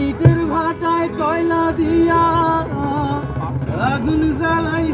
ইটের ভাটায় কয়লা দিয়া আগুন জ্বালাইছে।